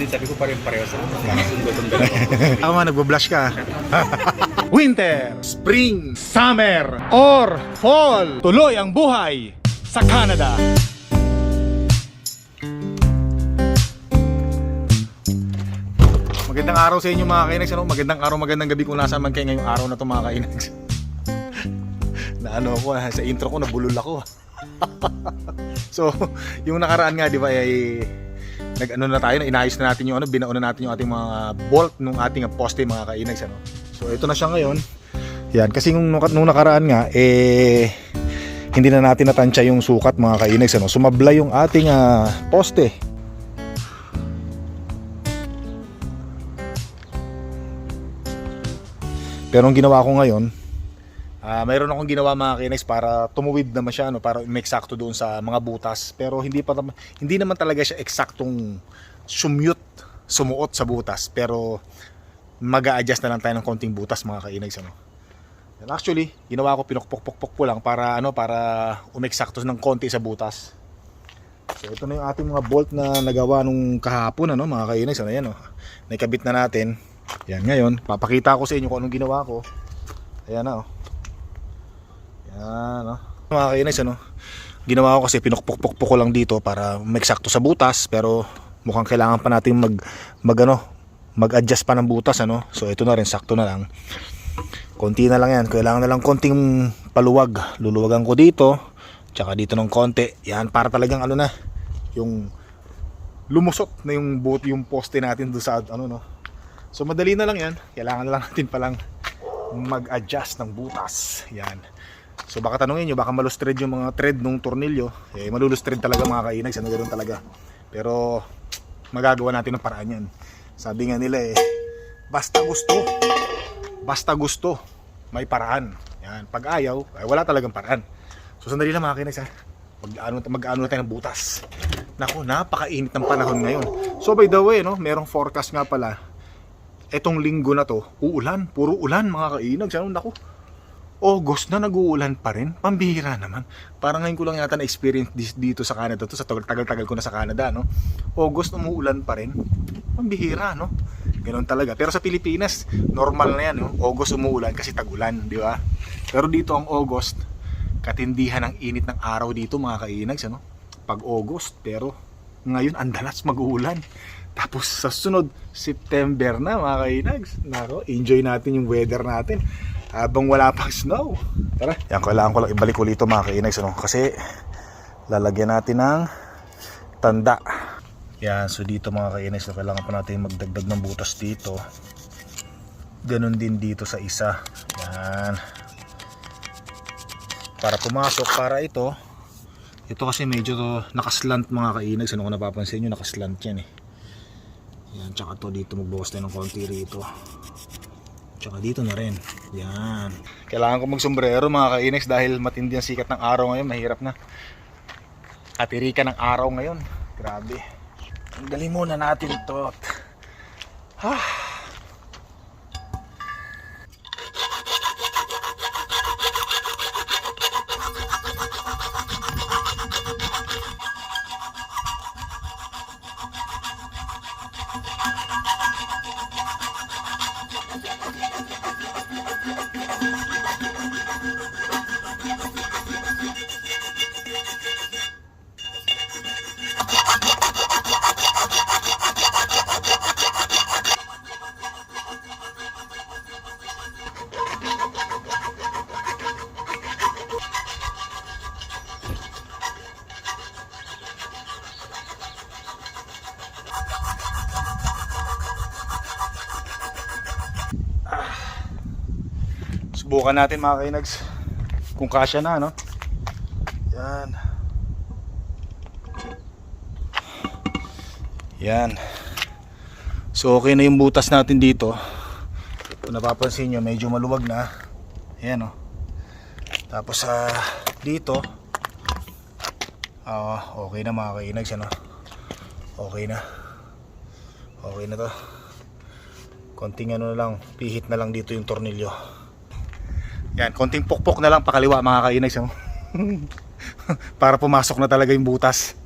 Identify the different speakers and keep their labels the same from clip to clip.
Speaker 1: Hindi, sabi ko pa rin pareho sa Sundo tong dalawa.
Speaker 2: Tama, nagbo-blush ka. Winter, Spring, Summer, or Fall. Tuloy ang buhay sa Canada. Magandang araw sa inyo mga kainags. Ano? Magandang araw, magandang gabi kung nasaan man kayo ngayong araw na to mga kainags. na ano ako, ah, sa intro ko nabulol ako. so, yung nakaraan nga, di ba, ay nag-ano na tayo, na inayos na natin yung ano, binauna natin yung ating mga bolt nung ating poste mga kainags. Ano? So, ito na siya ngayon. Yan, kasi nung, nung nakaraan nga, eh, hindi na natin natansya yung sukat mga kainags. Ano? Sumabla yung ating ah, poste. Pero ang ginawa ko ngayon, ah mayroon akong ginawa mga kinex para tumuwid naman siya, no, para eksakto doon sa mga butas. Pero hindi, pa, hindi naman talaga siya eksaktong sumute, sumuot sa butas. Pero mag adjust na lang tayo ng konting butas mga kainags. Ano. And actually, ginawa ko pinukpok-pok ko lang para ano para umeksakto ng konti sa butas. So ito na yung ating mga bolt na nagawa nung kahapon ano mga kainags. Ano yan oh. Naikabit na natin. Yan ngayon, papakita ko sa inyo kung anong ginawa ko. Ayan na oh. Yan oh. Mga kainis ano. Ginawa ko kasi pinukpok-pok ko lang dito para maeksakto sa butas pero mukhang kailangan pa natin mag mag ano, mag-adjust pa ng butas ano. So ito na rin sakto na lang. Konti na lang yan. Kailangan na lang konting paluwag. Luluwagan ko dito. Tsaka dito ng konti. Yan para talagang ano na yung lumusot na yung boot yung poste natin doon sa ano no So madali na lang yan. Kailangan na lang natin palang mag-adjust ng butas. Yan. So baka tanongin nyo, baka malustred yung mga thread nung tornilyo. Eh, malulustred talaga mga kainags. Ano ganoon talaga. Pero magagawa natin ng paraan yan. Sabi nga nila eh, basta gusto. Basta gusto. May paraan. Yan. Pag ayaw, ay wala talagang paraan. So sandali lang mga kainags ha. Mag-ano, mag-ano tayo ng butas. Nako, napakainit ng panahon ngayon. So by the way, no, merong forecast nga pala etong linggo na to, uulan. Puro ulan mga kainag. Ano nako? August na nag-uulan pa rin. Pambihira naman. Parang ngayon ko lang yata na-experience dito sa Canada to sa tagal-tagal ko na sa Canada, no? August umuulan pa rin. Pambihira, no? Ganun talaga. Pero sa Pilipinas, normal na yan, no? August umuulan kasi tag-ulan, di ba? Pero dito ang August, katindihan ng init ng araw dito mga kainags, ano? Pag August, pero ngayon andalas mag-uulan. Tapos sa sunod, September na mga kainags. Nako, enjoy natin yung weather natin. Habang wala pang snow. Tara. Yan, kailangan ko lang ibalik ulit ito mga kainags. Ano? Kasi lalagyan natin ng tanda. Yan, so dito mga kainags, so kailangan pa natin magdagdag ng butas dito. Ganon din dito sa isa. Yan. Para pumasok, para ito, ito kasi medyo to, nakaslant mga kainags. Ano kung napapansin nyo, nakaslant yan eh. Yan, tsaka to dito magbawas tayo ng konti rito. Tsaka dito na rin. Yan. Kailangan ko magsombrero mga kainags dahil matindi ang sikat ng araw ngayon. Mahirap na. Katirika ng araw ngayon. Grabe. Tanggalin muna natin to. Ah. Subukan natin mga kainags kung kasya na no. Yan. Yan. So okay na yung butas natin dito. Kung napapansin nyo medyo maluwag na. Ayan oh. Tapos sa dito ah okay na mga kainags ano. Okay na. Okay na to. Konting ano na lang, pihit na lang dito yung tornilyo. Yan, konting pukpok na lang pakaliwa mga kainags. Ano? Para pumasok na talaga yung butas.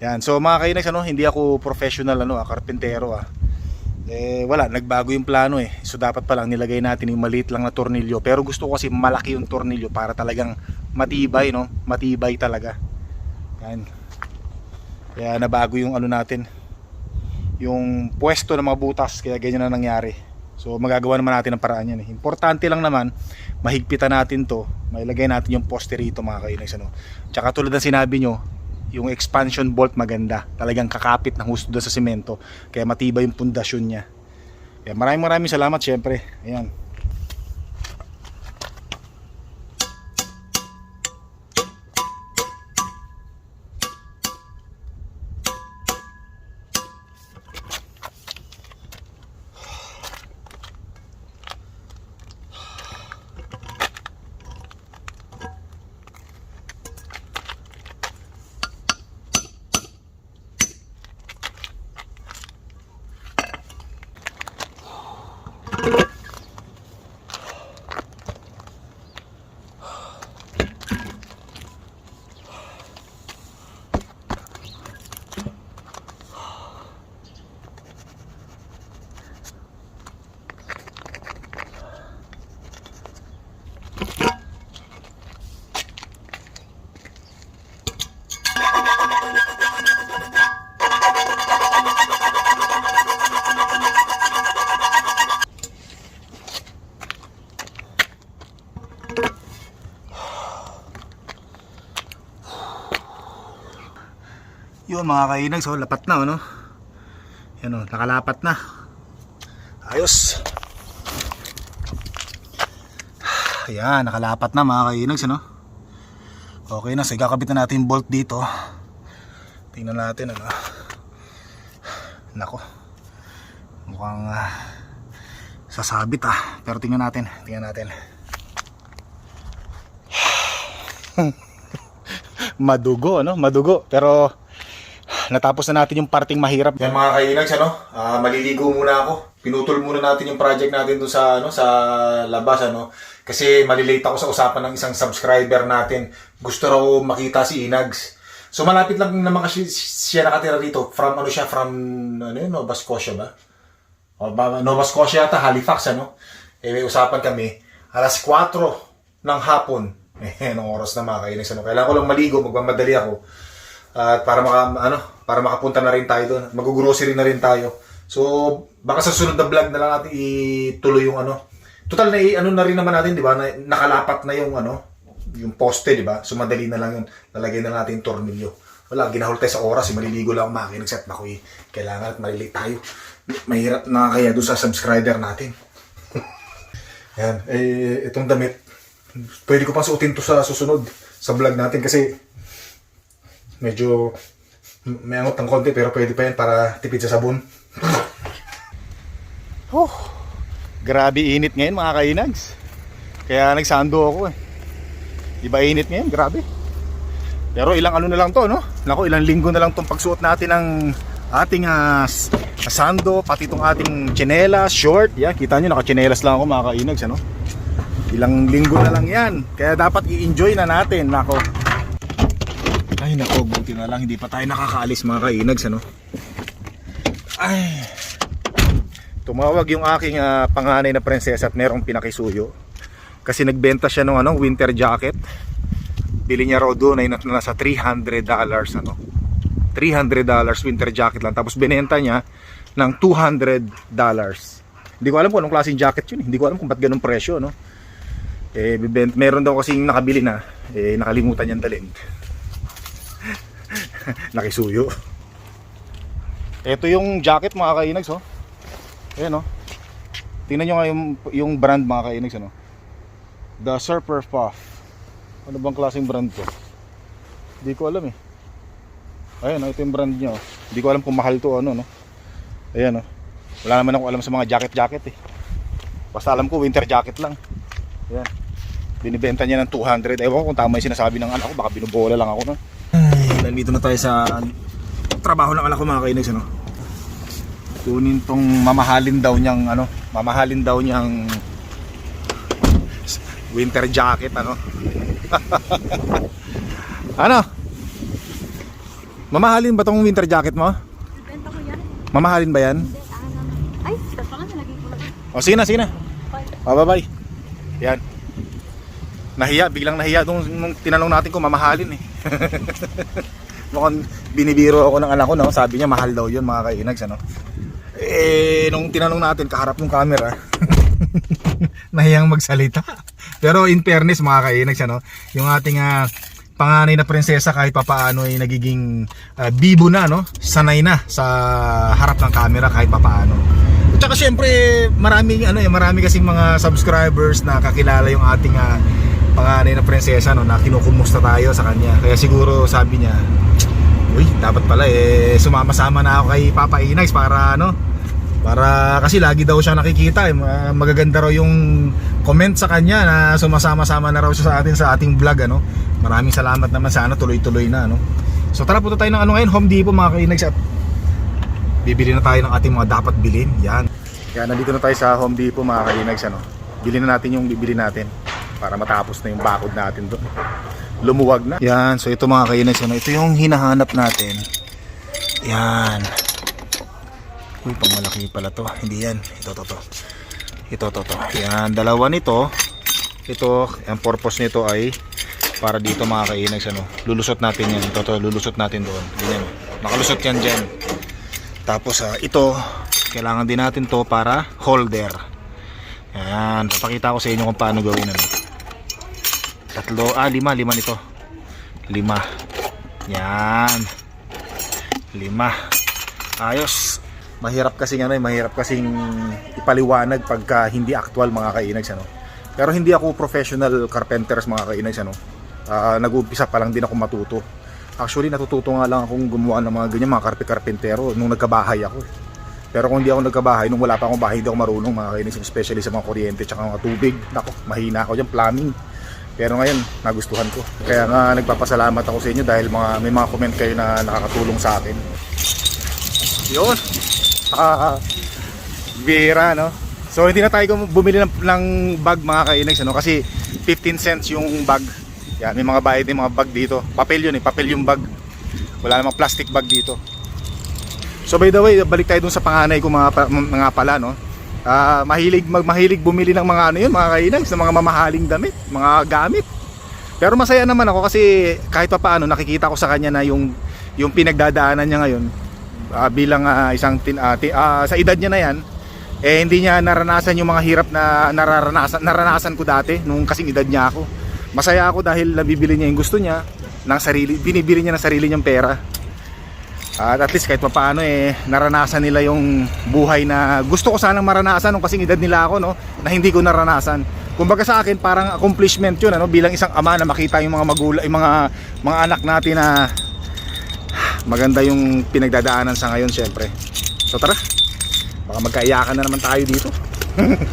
Speaker 2: Yan. So mga kainags, ano, hindi ako professional ano, ah, karpentero ah. Eh wala, nagbago yung plano eh. So dapat pa lang nilagay natin yung maliit lang na tornilyo. Pero gusto ko kasi malaki yung tornilyo para talagang matibay, no? Matibay talaga. Yan. Kaya nabago yung ano natin. Yung pwesto ng mga butas, kaya ganyan na nangyari. So magagawa naman natin ang paraan yan eh. Importante lang naman, mahigpitan natin to. Mailagay natin yung poste rito mga kainags. Ano? Tsaka tulad ng sinabi nyo, yung expansion bolt maganda. Talagang kakapit ng husto sa simento. Kaya matibay yung pundasyon niya. Kaya maraming maraming salamat syempre. Ayan. Yun mga kainag, so lapat na ano. Yan o, nakalapat na. Ayos. Ayan, nakalapat na mga kainags ano. Okay na, so ikakabit na natin yung bolt dito. Tingnan natin ano. Nako. Mukhang ah, sasabit ah. Pero tingnan natin, tingnan natin. Madugo ano, madugo. Pero natapos na natin yung parting mahirap. Yan mga kainags, ano, ah, maliligo muna ako. Pinutol muna natin yung project natin doon sa ano sa labas ano kasi malilate ako sa usapan ng isang subscriber natin. Gusto raw makita si Inags. So malapit lang naman kasi siya nakatira dito. From ano siya from ano yun, Nova Scotia ba? O Nova Scotia ata Halifax ano. Eh may usapan kami alas 4 ng hapon. Eh, anong oras na mga kainags ano. Kailangan ko lang maligo, magmamadali ako. At para maka ano, para makapunta na rin tayo doon. Mag-grocery na rin tayo. So, baka sa sunod na vlog na lang natin ituloy yung ano. Total na ano na rin naman natin, 'di ba? Na, nakalapat na yung ano, yung poste, 'di ba? So madali na lang yun. Lalagay na natin yung tornilyo. Wala, ginahol tayo sa oras, eh, maliligo lang ang makinig set na ko eh. Kailangan at malilate tayo. Mahirap na kaya doon sa subscriber natin. Yan, eh, itong damit, pwede ko pang suotin to sa susunod sa vlog natin kasi medyo may angot ng konti pero pwede pa yan para tipid sa sabon. Oh, grabe init ngayon mga kainags. Kaya nagsando ako eh. Iba init ngayon, grabe. Pero ilang ano na lang to, no? Nako, ilang linggo na lang tong pagsuot natin ng ating s- sando, pati itong ating tsinelas, short. Yan, kita nyo, naka-tsinelas lang ako mga kainags, ano? Ilang linggo na lang yan. Kaya dapat i-enjoy na natin, nako. Ay nako, buti na lang hindi pa tayo nakakaalis mga kainags ano. Ay. Tumawag yung aking ah, panganay na prinsesa at merong pinakisuyo. Kasi nagbenta siya ng ano, winter jacket. Bili niya raw doon ay na- nasa 300 dollars ano. 300 dollars winter jacket lang tapos binenta niya ng 200 dollars. Hindi ko alam kung anong klaseng jacket yun. eh. Hindi ko alam kung ba't ganun presyo no. Eh, meron daw kasing nakabili na. Eh, nakalimutan niyang dalhin. nakisuyo. Ito yung jacket mga kainags oh. Ayan oh. Tingnan nyo nga yung, yung brand mga kainags ano. The Surfer Puff. Ano bang klaseng brand to? Hindi ko alam eh. Ayan oh, ito yung brand niya oh. Hindi ko alam kung mahal to ano no. Ayan oh. Wala naman ako alam sa mga jacket-jacket eh. Basta alam ko winter jacket lang. Ayan. Binibenta niya ng 200. Ewan ko kung tama yung sinasabi ng anak ko. Baka binubola lang ako no. Ay, nandito na tayo sa trabaho ng anak ko mga kainags ano. Kunin tong mamahalin daw niyang ano, mamahalin daw niyang winter jacket ano. ano? Mamahalin ba tong winter jacket mo?
Speaker 3: Benta ko yan.
Speaker 2: Mamahalin ba yan?
Speaker 3: Ah. Ay, nalagay ko lang.
Speaker 2: O sige na, sige na.
Speaker 3: Bye.
Speaker 2: O, bye-bye. Yan. Nahiya, biglang nahiya nung, nung tinanong natin kung mamahalin eh. Mukhang binibiro ako ng anak ko, no? Sabi niya mahal daw yun mga kainags, ano? Eh, nung tinanong natin, kaharap yung camera. Nahiyang magsalita. Pero in fairness mga kainags, ano? Yung ating ah, panganay na prinsesa kahit papaano ay nagiging ah, bibo na, no? Sanay na sa harap ng camera kahit papaano. At saka syempre, maraming ano eh, marami kasing mga subscribers na kakilala yung ating ah, panganay na prinsesa no, na kinukumusta tayo sa kanya. Kaya siguro sabi niya, Uy, dapat pala eh sumama-sama na ako kay Papa Inags para ano, para kasi lagi daw siya nakikita eh, ma- magaganda raw yung comment sa kanya na sumasama-sama na raw siya sa atin sa ating vlog ano. Maraming salamat naman sana tuloy-tuloy na ano. So tara punta tayo ng ano ngayon, Home Depot mga kainags at bibili na tayo ng ating mga dapat bilhin. Yan. Kaya nandito na tayo sa Home Depot mga kainags ano. Bili na natin yung bibili natin para matapos na yung bakod natin doon. Lumuwag na. Yan, so ito mga kainags ano, ito yung hinahanap natin. Yan. Uy, pang malaki pala to. Hindi yan. Ito, to, to. Ito, to, to. Yan, dalawa nito. Ito, ang purpose nito ay para dito mga kainags ano. Lulusot natin yan. Ito, to, lulusot natin doon. Ganyan. Nakalusot yan dyan. Tapos ah, ito, kailangan din natin to para holder. Yan, papakita ko sa inyo kung paano gawin ano. Tatlo, ah lima, lima nito. Lima. Yan. Lima. Ayos. Mahirap kasi ano, eh, mahirap kasing ipaliwanag pagka hindi actual mga kainags ano. Pero hindi ako professional carpenters mga kainags ano. Ah, nag-uumpisa pa lang din ako matuto. Actually, natututo nga lang akong gumawa ng mga ganyan, mga karpe-karpentero nung nagkabahay ako. eh. Pero kung hindi ako nagkabahay, nung wala pa akong bahay, hindi ako marunong mga kainis, especially sa mga kuryente at mga tubig. Nako, mahina ako dyan, plumbing. Pero ngayon, nagustuhan ko. Kaya nga nagpapasalamat ako sa inyo dahil mga, may mga comment kayo na nakakatulong sa akin. Yun. Ah, bira, no? So hindi na tayo bumili ng, ng bag mga kainags, ano? Kasi 15 cents yung bag. Yan, may mga bayad din mga bag dito. Papel yun eh, papel yung bag. Wala namang plastic bag dito. So by the way, balik tayo dun sa panganay ko mga, mga pala, no? Ah, mahilig mag mahilig bumili ng mga ano yun, mga kainags, ng mga mamahaling damit, mga gamit. Pero masaya naman ako kasi kahit pa paano nakikita ko sa kanya na yung yung pinagdadaanan niya ngayon ah, bilang ah, isang tin, ah, ti- ah, sa edad niya na yan eh hindi niya naranasan yung mga hirap na nararanasan naranasan ko dati nung kasing edad niya ako. Masaya ako dahil nabibili niya yung gusto niya ng sarili, binibili niya ng sarili niyang pera. At at least kahit pa paano eh naranasan nila yung buhay na gusto ko sanang maranasan nung kasing edad nila ako no na hindi ko naranasan. Kumbaga sa akin parang accomplishment 'yun ano bilang isang ama na makita yung mga magulang yung mga mga anak natin na maganda yung pinagdadaanan sa ngayon syempre. So tara. Baka magkaiyakan na naman tayo dito.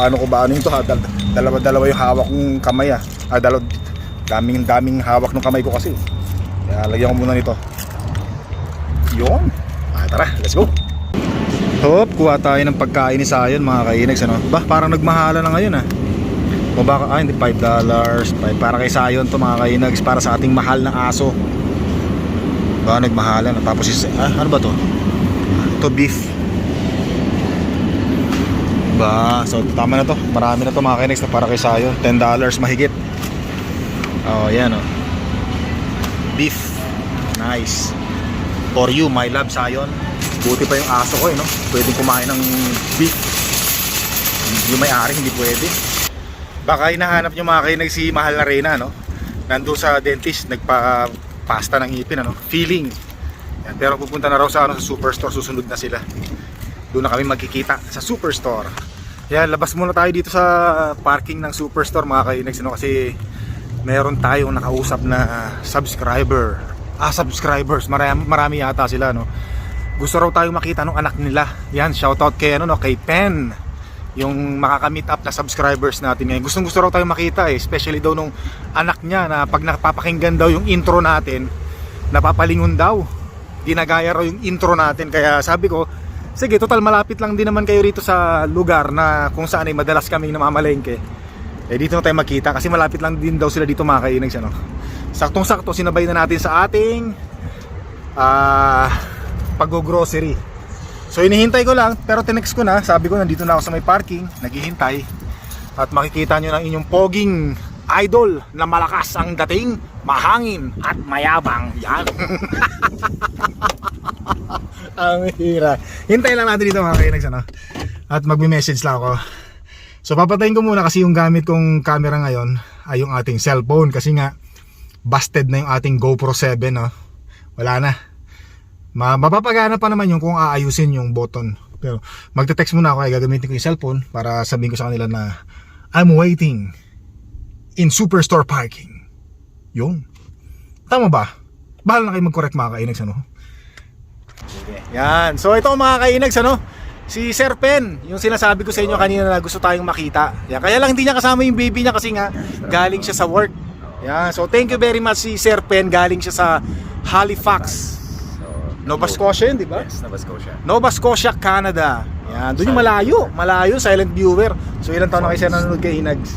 Speaker 2: Paano ko ba ano ito ha? Dal- dalawa dalawa yung hawak kong kamay ah. Ah dalawa daming daming hawak ng kamay ko kasi. Kaya lagyan ko muna nito. Yun. Ah, tara, let's go. Hop, kuha tayo ng pagkain ni Sayon mga kainags ano. Bah, parang nagmahala na ngayon ah. O baka, ah, hindi, 5 dollars. Para kay Sayon to mga kainags, para sa ating mahal na aso. Ba, nagmahala na. Tapos, ah, ano ba to? Ito, beef. Ba, so tama na to. Marami na to mga kainags na para kay Sayon. 10 dollars mahigit. Oh, yan oh. Beef. Nice. For you, my love, Sayon. Buti pa yung aso ko eh, no? Pwedeng kumain ng beef. Yung may-ari, hindi pwede. Baka hinahanap nyo mga kayo si Mahal na Reyna, no? Nandun sa dentist, nagpa-pasta ng ngipin, ano? Feeling. Yan, pero pupunta na raw sa, ano, sa superstore, susunod na sila. Doon na kami magkikita sa superstore. Yan, labas muna tayo dito sa parking ng superstore mga kainags, no? Kasi meron tayong nakausap na subscriber. Ah, subscribers. Marami, marami yata sila, no? Gusto raw tayong makita ng anak nila. Yan, shoutout kay, ano, no, kay Pen. Yung makaka-meet up na subscribers natin ngayon. Gustong gusto raw tayong makita eh. Especially daw nung anak niya na pag napapakinggan daw yung intro natin, napapalingon daw. Ginagaya raw yung intro natin. Kaya sabi ko, sige, total malapit lang din naman kayo rito sa lugar na kung saan ay madalas kaming namamalengke. Eh dito na tayo makita kasi malapit lang din daw sila dito mga kainags ano. saktong-sakto sinabay na natin sa ating ah pag-grocery. So inihintay ko lang pero tinext ko na, sabi ko nandito na ako sa may parking, naghihintay. At makikita nyo ng inyong poging idol na malakas ang dating, mahangin at mayabang. Yan. ang hira. Hintay lang natin dito mga kainags ano. At magme-message lang ako. So papatayin ko muna kasi yung gamit kong camera ngayon ay yung ating cellphone kasi nga busted na yung ating GoPro 7 no. Wala na. Ma mapapagana pa naman yung kung aayusin yung button. Pero magte-text muna ako ay gagamitin ko yung cellphone para sabihin ko sa kanila na I'm waiting in Superstore parking. Yun. Tama ba? Bahal na kayo mag-correct mga kainags ano. Yan. So ito mga kainags ano. Si Sir Pen, yung sinasabi ko sa inyo kanina na gusto tayong makita. Yan. Kaya lang hindi niya kasama yung baby niya kasi nga galing siya sa work. Yan. So thank you very much si Sir Pen. Galing siya sa Halifax. Nova Scotia yun, di ba?
Speaker 1: Yes, Nova Scotia.
Speaker 2: Nova Scotia, Canada. Yan. Doon yung malayo. Malayo, silent viewer. So ilang taon na kayo siya nanonood kay Inags?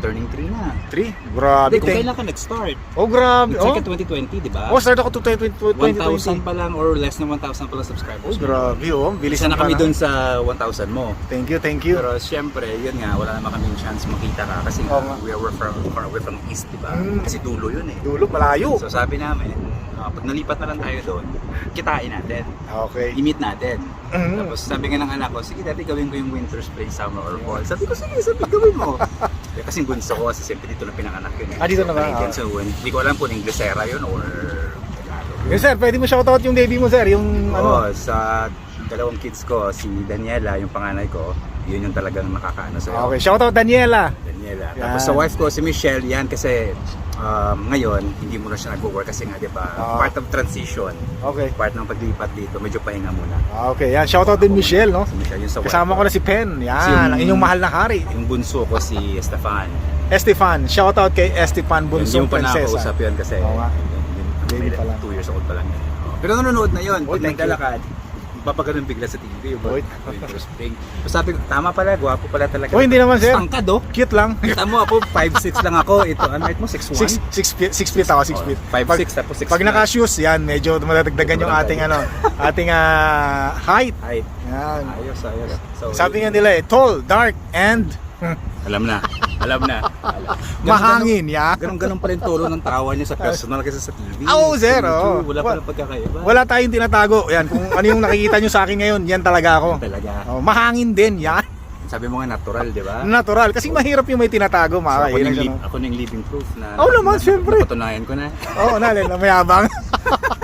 Speaker 1: Turning 3 na.
Speaker 2: 3? Grabe.
Speaker 1: Hindi, kung kailan ka nag-start?
Speaker 2: Oh, grabe.
Speaker 1: It's
Speaker 2: Oh.
Speaker 1: like 2020, di ba?
Speaker 2: Oh, start ako to 2020.
Speaker 1: 1,000 pa lang or less than 1,000 pa lang
Speaker 2: Oh,
Speaker 1: subscribers.
Speaker 2: grabe oh. Bilis
Speaker 1: na kami dun sa 1,000 mo.
Speaker 2: Thank you, thank you.
Speaker 1: Pero syempre, yun nga, wala naman kaming chance makita ka kasi
Speaker 2: Oo nga.
Speaker 1: we are from, far away from east, di ba?
Speaker 2: Mm.
Speaker 1: Kasi dulo yun eh.
Speaker 2: Dulo, malayo.
Speaker 1: So sabi namin, ah, pag nalipat na lang tayo doon, kitain natin,
Speaker 2: Okay.
Speaker 1: i-meet natin.
Speaker 2: Mhm.
Speaker 1: Tapos sabi nga ng anak ko, sige dati gawin ko yung winter, spring, summer, or fall. Sabi ko, sige, sabi gawin mo. eh, kasi bunso ko, kasi siyempre dito lang pinanganak yun. eh.
Speaker 2: Ah, dito na ba?
Speaker 1: Canadian.
Speaker 2: Ah.
Speaker 1: So, when- hindi ko alam kung Inglesera yun or Tagalog.
Speaker 2: Yes, sir, pwede mo shoutout yung baby mo, sir. Yung
Speaker 1: Oo,
Speaker 2: ano.
Speaker 1: sa dalawang kids ko, si Daniela, yung panganay ko, yun yung talagang nakakaano sa'yo.
Speaker 2: Okay, shoutout Daniela.
Speaker 1: Daniela.
Speaker 2: Yan.
Speaker 1: Tapos sa wife ko, si Michelle, yan kasi um, ngayon, hindi muna siya nag-work kasi nga, di ba,
Speaker 2: Ah.
Speaker 1: part of transition,
Speaker 2: Okay.
Speaker 1: part ng paglipat dito, medyo pahinga muna.
Speaker 2: Ah, Okay, yan. Shoutout din Michelle, no?
Speaker 1: Si Michelle, yung sa
Speaker 2: Kasama ko na si Pen.
Speaker 1: Si
Speaker 2: Yan,
Speaker 1: yung-
Speaker 2: ang inyong mahal na hari.
Speaker 1: Yung bunso ko si Estefan.
Speaker 2: Estefan, shoutout kay Estefan
Speaker 1: Yun
Speaker 2: Bunsong
Speaker 1: yung pa
Speaker 2: Prinsesa.
Speaker 1: nakausap yun kasi
Speaker 2: Oo nga. Baby pa lang.
Speaker 1: 2 years old pa lang yun. Pero nanonood na yun,
Speaker 2: Oh,
Speaker 1: pag
Speaker 2: thank you.
Speaker 1: naglalakad, papaganon bigla sa TV. Yung
Speaker 2: Oy.
Speaker 1: winter spring. So sabi ko, tama pala, gwapo pala talaga.
Speaker 2: Oh, hindi naman, sir.
Speaker 1: Tangkad oh.
Speaker 2: Cute lang.
Speaker 1: Kita mo ako, 5'6 lang ako. Ito, ano height mo? 6'1?
Speaker 2: 6 6 feet, 6 feet ako, 6 feet.
Speaker 1: 5'6 tapos 6
Speaker 2: Pag naka-shoes, yan, medyo madadagdagan yung ating ano, ating ah, height.
Speaker 1: Height.
Speaker 2: Yan.
Speaker 1: Ayos, ayos. So,
Speaker 2: Sabi nga nila eh, tall, dark, and
Speaker 1: Alam na. Alam na. Alam.
Speaker 2: mahangin, ya.
Speaker 1: Ganun, ganun pa rin turo ng tawa niya sa personal kasi sa TV.
Speaker 2: Oo, sir,
Speaker 1: True,
Speaker 2: oo.
Speaker 1: Wala pa ng pagkakaiba.
Speaker 2: Wala tayong tinatago. Yan, kung ano yung nakikita nyo sa akin ngayon, yan talaga ako.
Speaker 1: Talaga.
Speaker 2: Oh, mahangin din, yan.
Speaker 1: Sabi mo nga natural, di ba?
Speaker 2: Natural. Kasi mahirap yung may tinatago,
Speaker 1: So,
Speaker 2: mga
Speaker 1: ako,
Speaker 2: kainan
Speaker 1: yung
Speaker 2: siya,
Speaker 1: li- ako na yung living proof na
Speaker 2: Oo naman, syempre.
Speaker 1: napatunayan ko na.
Speaker 2: Oo, nalin, na mayabang.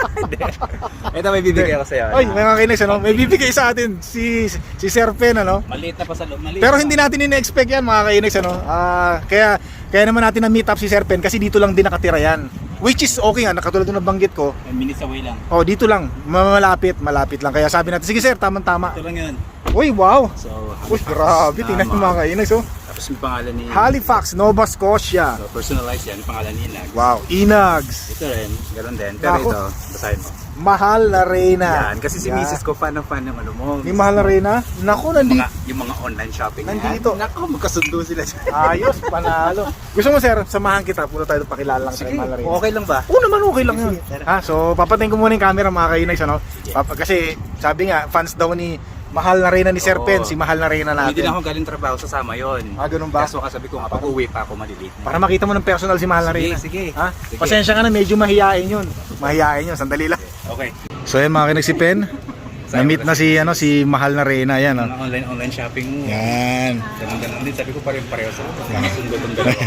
Speaker 1: Ito may bibigay ako sa'yo.
Speaker 2: Oy, mga kainis, ano? May bibigay sa atin si si Sir Pen, ano?
Speaker 1: Maliit na pa sa loob. Maliit
Speaker 2: Pero hindi natin ina-expect yan, mga kainis, ano? Ah, kaya kaya naman natin na meet up si Sir Pen kasi dito lang din nakatira yan. Which is okay nga, nakatulad nung nabanggit ko.
Speaker 1: May minutes away lang.
Speaker 2: Oh, dito lang, malapit, malapit lang. Kaya sabi natin, sige sir, tamang-tama.
Speaker 1: Ito lang yun.
Speaker 2: Uy, wow!
Speaker 1: So,
Speaker 2: Uy, grabe, tingnan mo mga kainis, oh.
Speaker 1: Tapos may pangalan ni...
Speaker 2: Halifax, Nova Scotia.
Speaker 1: So, personalized yan. Yung pangalan ni Inag.
Speaker 2: Wow, Inags.
Speaker 1: Ito rin. Ganun din. Pero
Speaker 2: Nako.
Speaker 1: ito, basahin mo.
Speaker 2: Mahal na Reyna.
Speaker 1: Yan. Kasi si
Speaker 2: Yan.
Speaker 1: Mrs. ko fan ng fan ng ano mo.
Speaker 2: Ni Mahal na Reyna? Naku, nandito.
Speaker 1: Mga, yung mga online shopping na
Speaker 2: Nandito.
Speaker 1: yan. Nako, magkasundo sila.
Speaker 2: Ayos, panalo. Gusto mo sir, samahan kita. Punta tayo pakilala lang
Speaker 1: Sige,
Speaker 2: kay Mahal na Reyna.
Speaker 1: okay lang ba?
Speaker 2: Oo naman, okay lang yun.
Speaker 1: Sige, tara.
Speaker 2: Ha, so, papatayin ko muna yung camera mga kainags, ano? Papa, kasi, sabi nga, fans daw ni Mahal na Reyna ni Sir
Speaker 1: Oo.
Speaker 2: Pen, si Mahal na Reyna
Speaker 1: Hindi din
Speaker 2: natin.
Speaker 1: ako galing trabaho, sasama yon.
Speaker 2: Ah, ganun ba?
Speaker 1: Kaso kasabi ko, pag uwi pa ako malilate na.
Speaker 2: Para makita mo ng personal si Mahal na Reyna.
Speaker 1: sige.
Speaker 2: Ha?
Speaker 1: Sige.
Speaker 2: Pasensya ka na, medyo mahihain yun. Mahihain yun, sandali lang.
Speaker 1: Okay.
Speaker 2: So, yan mga kinag si Pen. Na-meet na si, ano, si Mahal na Reyna, yan.
Speaker 1: Mga online online shopping mo.
Speaker 2: Yan.
Speaker 1: Ganun ganun din. Sabi ko pareho pareho sa Nakasundo tong dalawa.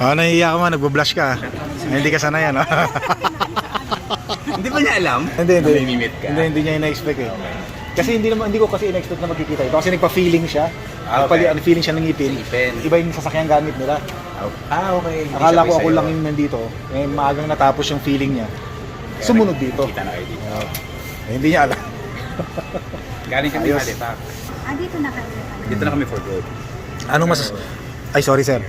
Speaker 2: Oh, nahihiya ka man, nagbablush ka. Hindi ka sanay, ano?
Speaker 1: Hindi ba niya alam?
Speaker 2: Hindi, hindi.
Speaker 1: Na may mimit ka?
Speaker 2: Hindi, hindi niya ina-expect eh. Kasi hindi naman hindi ko kasi ina-expect na magkikita ito. Kasi nagpa-feeling siya.
Speaker 1: Ah, okay.
Speaker 2: Nagpa- feeling siya ng ngipin.
Speaker 1: Ngipin.
Speaker 2: Iba yung sasakyan gamit nila.
Speaker 1: Ah, okay. Hindi
Speaker 2: Akala ko ako lang yung nandito. Eh, maagang natapos yung feeling niya. Sumunod dito.
Speaker 1: Kita na kayo dito.
Speaker 2: Eh, hindi niya alam.
Speaker 1: Galing kami
Speaker 2: Ayos.
Speaker 3: Ah, dito na kayo.
Speaker 1: Dito na kami for good.
Speaker 2: Anong masas... Ay, sorry sir.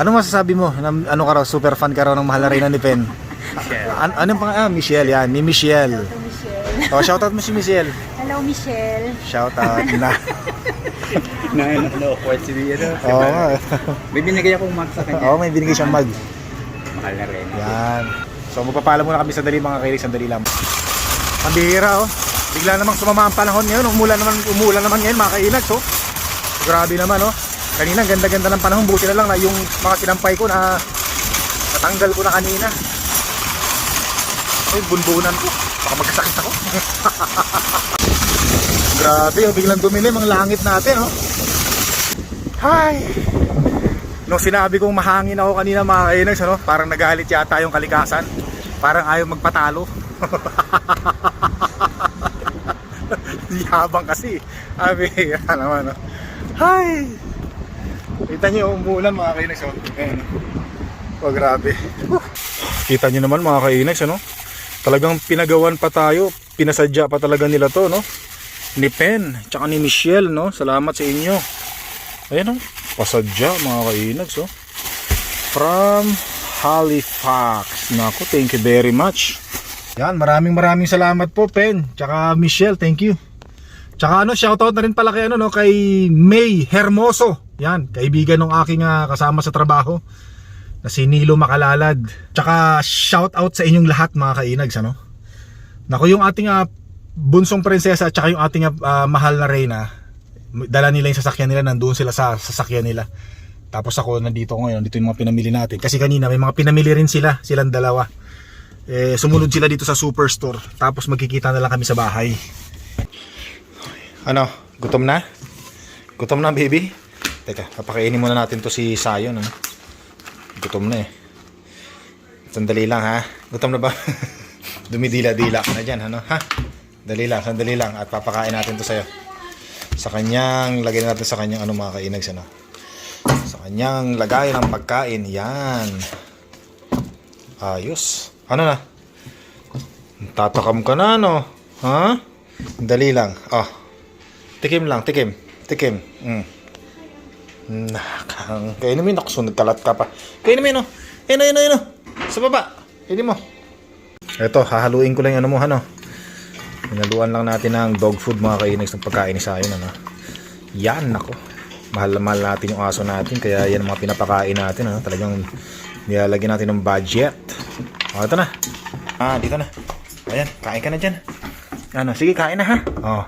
Speaker 2: Anong masasabi mo? Na, ano ka raw, super fan ka raw ng mahal na rin ni Pen?
Speaker 1: Michelle.
Speaker 2: An anong pang... Ah, Michelle yan. Ni Michelle.
Speaker 3: Hello, Michelle.
Speaker 2: Oh, shoutout mo si Michelle.
Speaker 3: Hello, Michelle.
Speaker 2: Shoutout na.
Speaker 1: na ano, awkward si ano.
Speaker 2: Oo nga.
Speaker 1: May binigay akong mark sa kanya.
Speaker 2: Oo, may binigay siyang mag.
Speaker 1: Mahal na rin.
Speaker 2: Yan. So magpapala muna kami sandali mga kainis, sandali lang. Ang bihira oh. Bigla namang sumama ang panahon ngayon. Umulan naman, umulan naman ngayon mga kainags oh. Grabe naman oh. Kanina ganda-ganda ng panahon. Buti na lang na yung mga sinampay ko na natanggal ko na kanina. Ay, bunbunan ko. Baka magkasakit ako. Grabe oh, biglang dumilim ang langit natin oh. Hi! Nung sinabi kong mahangin ako kanina mga kainags, ano, parang nagalit yata yung kalikasan. Parang ayaw magpatalo. Yabang kasi. Abi, yan naman. No? Hi! Kita niyo umulan mga kainags. Oh. Oh, grabe. Kita niyo naman mga kainags, ano? Talagang pinagawan pa tayo. Pinasadya pa talaga nila to, no? Ni Pen, tsaka ni Michelle, no? Salamat sa inyo. Ayan o, pasadya mga kainags oh. From Halifax. Nako, thank you very much. Yan, maraming maraming salamat po, Pen. Tsaka Michelle, thank you. Tsaka ano, shoutout na rin pala kay, ano, no, kay May Hermoso. Yan, kaibigan ng aking ah, kasama sa trabaho na si Nilo Makalalad. Tsaka shoutout sa inyong lahat mga kainags, ano. Nako, yung ating ah, bunsong prinsesa at tsaka yung ating ah, mahal na reyna, dala nila yung sasakyan nila, nandoon sila sa sasakyan nila. Tapos ako nandito ako ngayon, dito yung mga pinamili natin. Kasi kanina may mga pinamili rin sila, silang dalawa. Eh, sumunod sila dito sa superstore. Tapos magkikita na lang kami sa bahay. Ano, gutom na? Gutom na baby? Teka, papakainin muna natin to si Sayon. Ano? Gutom na eh. Sandali lang ha. Gutom na ba? Dumidila-dila ka na dyan, ano? Ha? Dali lang, sandali lang. At papakain natin to sa'yo. Sa kanyang lagay natin sa kanyang ano mga kainags ano? Sa kanyang lagay ng pagkain yan. Ayos. Ano na? Tatakam ka na no? Ha? Dali lang. Ah. Tikim lang tikim tikim. Mm. nakang kainin mo yun. Nakasunod kalat ka pa. Kainin mo yun oh. ayun ayun ayun oh. sa baba. Kainin mo. Eto hahaluin ko lang yung ano mo ano Pinaluan lang natin ng dog food mga kainags ng pagkain ni Sayon. Ano? Yan, nako. Mahal na mahal natin yung aso natin. Kaya yan ang mga pinapakain natin. Ano? Talagang nilalagyan natin ng budget. O, ito na. Ah, dito na. Ayan, kain ka na dyan. Ano, sige, kain na ha. Oh.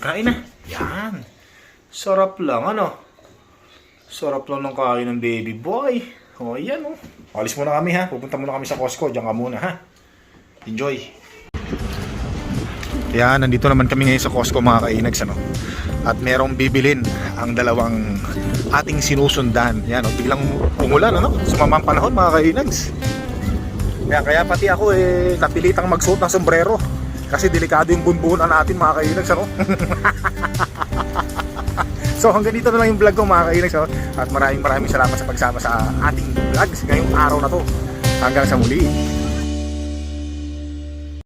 Speaker 2: Kain na. Yan. Sarap lang, ano? Sarap lang ng kain ng baby boy. O, yan, oh. Alis muna kami, ha. Pupunta muna kami sa Costco. Diyan ka muna, ha. Enjoy. Yan, nandito naman kami ngayon sa Costco mga kainags ano. At merong bibilin ang dalawang ating sinusundan. Yan, oh, biglang umulan ano, sumama panahon mga kainags. Kaya, kaya pati ako eh napilitang magsuot ng sombrero kasi delikado yung bunbunan natin mga kainags ano. so hanggang dito na lang yung vlog ko mga kainags ano? At maraming maraming salamat sa pagsama sa ating vlogs ngayong araw na to. Hanggang sa muli.